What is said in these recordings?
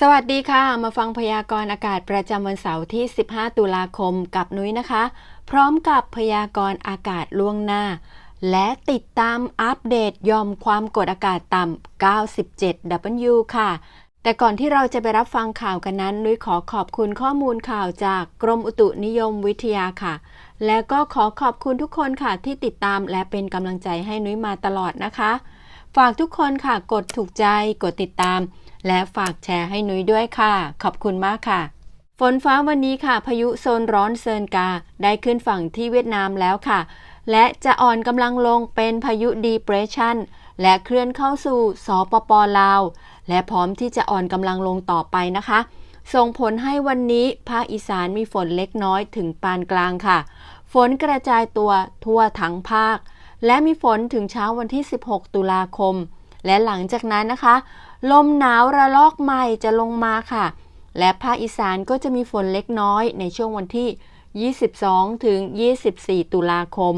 สวัสดีค่ะ มาฟังพยากรณ์อากาศประจำวันเสาร์ที่ 15 ตุลาคมกับนุ้ยนะคะ พร้อมกับพยากรณ์อากาศล่วงหน้า และติดตามอัปเดตยอมความกดอากาศต่ำ 97 W ค่ะ แต่ก่อนที่เราจะไปรับฟังข่าวกันนั้น นุ้ยขอขอบคุณข้อมูลข่าวจากกรมอุตุนิยมวิทยาค่ะ และก็ขอขอบคุณทุกคนค่ะที่ติดตามและเป็นกำลังใจให้นุ้ยมาตลอดนะคะ ฝากทุกคนค่ะ กดถูกใจ กดติดตาม และฝากแชร์ให้นุ้ยด้วยค่ะ ขอบคุณมากค่ะ ฝนฟ้าวันนี้ค่ะ พายุโซนร้อนเซินกา ได้ขึ้นฝั่งที่เวียดนามแล้วค่ะ และจะอ่อนกำลังลงเป็นพายุดีเปรสชันและเคลื่อนเข้าสู่สปปลาว และพร้อมที่จะอ่อนกำลังลงต่อไปนะคะ ส่งผลให้วันนี้ภาคอีสานมีฝนเล็กน้อยถึงปานกลางค่ะ ฝนกระจายตัวทั่วทั้งภาค และมีฝนถึงเช้าวันที่ 16 ตุลาคม และหลังจากนั้นนะคะ ลมหนาวระลอกใหม่จะลงมาค่ะ และภาคอีสานก็จะมีฝนเล็กน้อยในช่วงวันที่ 22 ถึง 24 ตุลาคม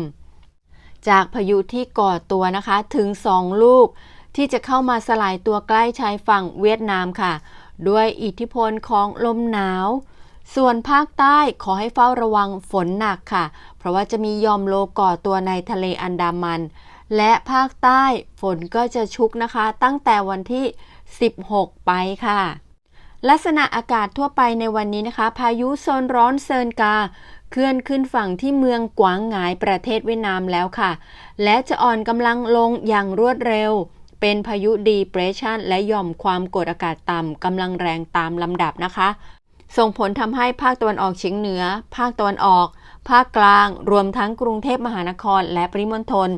จากพายุที่ก่อตัวนะคะถึง 2 ลูก ที่จะเข้ามาสลายตัวใกล้ชายฝั่งเวียดนามค่ะ ด้วยอิทธิพลของลมหนาว ส่วนภาคใต้ขอให้เฝ้าระวังฝนหนักค่ะ เพราะว่าจะมียอมโลก่อตัวในทะเลอันดามัน และภาคใต้ฝนก็จะชุกนะคะ ตั้งแต่วันที่ 16 ไปค่ะ ลักษณะอากาศทั่วไปในวันนี้นะคะ พายุโซนร้อนเซินกา เคลื่อนขึ้นฝั่งที่เมืองกวางหงายประเทศเวียดนามแล้วค่ะ และจะอ่อนกำลังลงอย่างรวดเร็วเป็นพายุดีเปรสชันและหย่อมความกดอากาศต่ำกำลังแรงตามลำดับนะคะ ส่งผลทำให้ภาคตะวันออกเฉียงเหนือ ภาคตะวันออก ภาคกลาง รวมทั้งกรุงเทพมหานครและปริมณฑล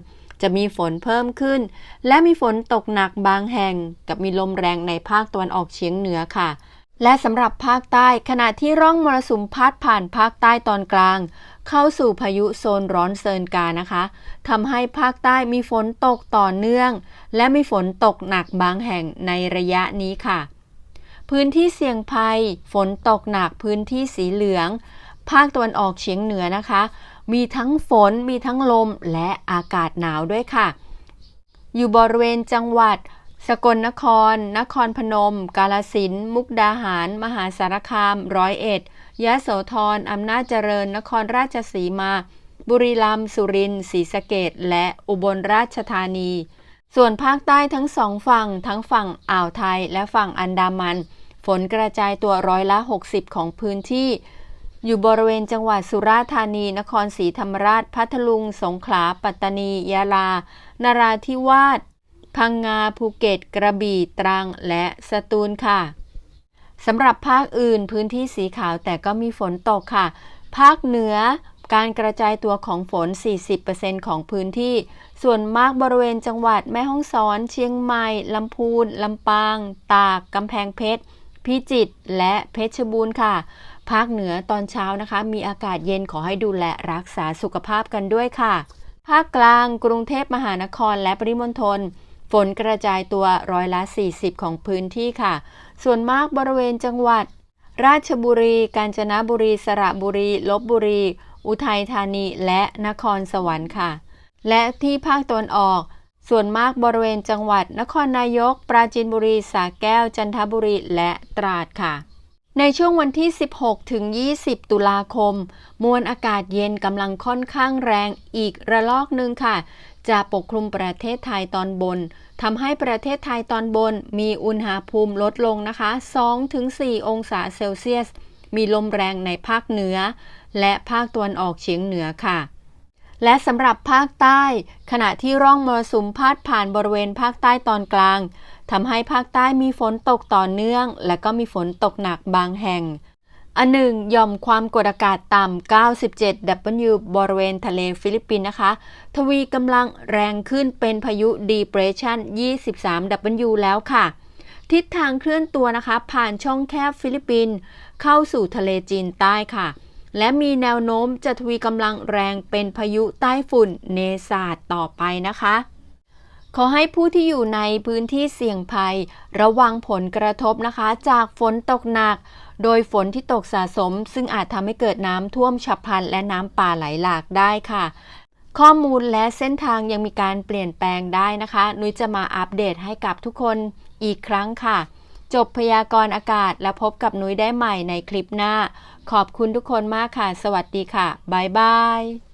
จะมีฝนเพิ่มขึ้น และมีฝนตกหนักบางแห่ง กับมีลมแรงในภาคตะวันออกเฉียงเหนือค่ะ และสำหรับภาคใต้ขณะที่ร่องมรสุมพัดผ่านภาคใต้ตอนกลาง เข้าสู่พายุโซนร้อนเซินกานะคะทำให้ภาคใต้มีฝนตกต่อเนื่อง และมีฝนตกหนักบางแห่งในระยะนี้ค่ะ พื้นที่เสี่ยงภัย ฝนตกหนักพื้นที่สีเหลือง ภาคตะวันออกเฉียงเหนือนะคะ มีทั้งฝนมีทั้งลมและอากาศหนาวด้วยค่ะ อยู่บริเวณจังหวัด สกลนคร นครพนม กาลสินมุกดาหาร มหาสารคาม ร้อยเอ็ดยะโสธรอำนาจเจริญ นครราชสีมา บุรีรัมย์สุรินทร์ศรีสะเกดและอุบลราชธานี ส่วนภาคใต้ทั้งสองฝั่ง ทั้งฝั่งอ่าวไทยและฝั่งอันดามัน ฝนกระจายตัวร้อยละ 60 ของพื้นที่ อยู่บริเวณจังหวัดสุราษฎร์ธานี นครศรีธรรมราช พัทลุง สงขลา ปัตตานียะลานราธิวาส พังงา ภูเก็ต กระบี่ ตรัง และสตูลค่ะ สำหรับภาคอื่นพื้นที่สีขาวแต่ก็มีฝนตกค่ะ ภาคเหนือ การกระจายตัวของฝน 40%ของพื้นที่ ส่วนมากบริเวณจังหวัดแม่ฮ่องสอน เชียงใหม่ ลำพูน ลำปาง ตาก กำแพงเพชร พิจิตร และเพชรบูรณ์ค่ะ ภาคเหนือตอนเช้านะคะ มีอากาศเย็นขอให้ดูแลรักษาสุขภาพกันด้วยค่ะ ภาคกลาง กรุงเทพมหานคร และปริมณฑล ฝนกระจายตัวร้อยละ 40 ของพื้นที่ค่ะ ส่วนมากบริเวณจังหวัด ราชบุรี กาญจนบุรี สระบุรี ลบบุรี อุทัยธานีและนครสวรรค์ค่ะ และที่ภาคตะวันออก ส่วนมากบริเวณจังหวัด นครนายก ปราจีนบุรีสระแก้ว จันทบุรีและตราดค่ะในช่วงวันที่ 16 ถึง 20 ตุลาคม มวลอากาศเย็นกำลังค่อนข้างแรงอีกระลอกหนึ่งค่ะ จะปกคลุมประเทศไทยตอนบนทำให้ประเทศไทยตอนบนมีอุณหภูมิลดลงนะคะ 2-4 องศาเซลเซียส มีลมแรงในภาคเหนือ และภาคตะวันออกเฉียงเหนือค่ะ และสำหรับภาคใต้ ขณะที่ร่องมรสุมพาดผ่านบริเวณภาคใต้ตอนกลางทำให้ภาคใต้มีฝนตกต่อเนื่อง และก็มีฝนตกหนักบางแห่งอันหนึ่งย่อมความกดอากาศต่ำ 97 W บริเวณทะเลฟิลิปปินส์นะคะ ทวีกำลังแรงขึ้นเป็นพายุ Depression 23 W แล้วค่ะ ทิศทางเคลื่อนตัวนะคะ ผ่านช่องแคบฟิลิปปินส์เข้าสู่ทะเลจีนใต้ค่ะ และมีแนวโน้มจะทวีกำลังแรงเป็นพายุใต้ฝุ่นเนซาดต่อไปนะคะ ขอให้ผู้ที่อยู่ในพื้นที่เสี่ยงภัย ระวังผลกระทบนะคะ จากฝนตกหนัก โดยฝนที่ตกสะสม ซึ่งอาจทำให้เกิดน้ำท่วมฉับพลันและน้ำป่าไหลหลากได้ค่ะ ข้อมูลและเส้นทางยังมีการเปลี่ยนแปลงได้นะคะ นุ้ยจะมาอัปเดตให้กับทุกคนอีกครั้งค่ะ จบพยากรณ์อากาศและพบกับนุ้ยได้ใหม่ในคลิปหน้า ขอบคุณทุกคนมากค่ะ สวัสดีค่ะ บ๊ายบาย